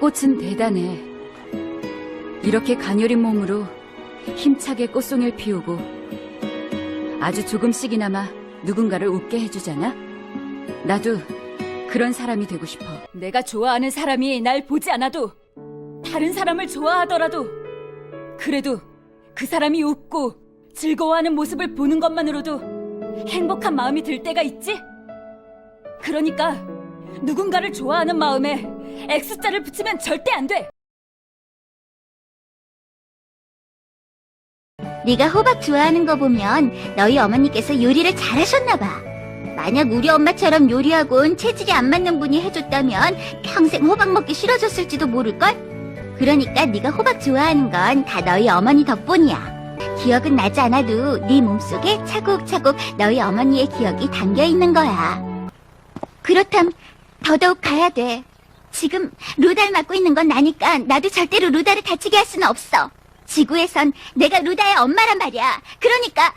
꽃은 대단해. 이렇게 가녀린 몸으로 힘차게 꽃송이를 피우고 아주 조금씩이나마 누군가를 웃게 해주잖아? 나도 그런 사람이 되고 싶어. 내가 좋아하는 사람이 날 보지 않아도 다른 사람을 좋아하더라도 그래도 그 사람이 웃고 즐거워하는 모습을 보는 것만으로도 행복한 마음이 들 때가 있지? 그러니까 누군가를 좋아하는 마음에 X자를 붙이면 절대 안 돼! 네가 호박 좋아하는 거 보면 너희 어머니께서 요리를 잘하셨나 봐. 만약 우리 엄마처럼 요리하고는 체질이 안 맞는 분이 해줬다면 평생 호박 먹기 싫어졌을지도 모를걸? 그러니까 네가 호박 좋아하는 건 다 너희 어머니 덕분이야. 기억은 나지 않아도 네 몸속에 차곡차곡 너희 어머니의 기억이 담겨 있는 거야. 그렇담 더더욱 가야 돼. 지금 루다를 맡고 있는 건 나니까 나도 절대로 루다를 다치게 할 수는 없어. 지구에선 내가 루다의 엄마란 말이야. 그러니까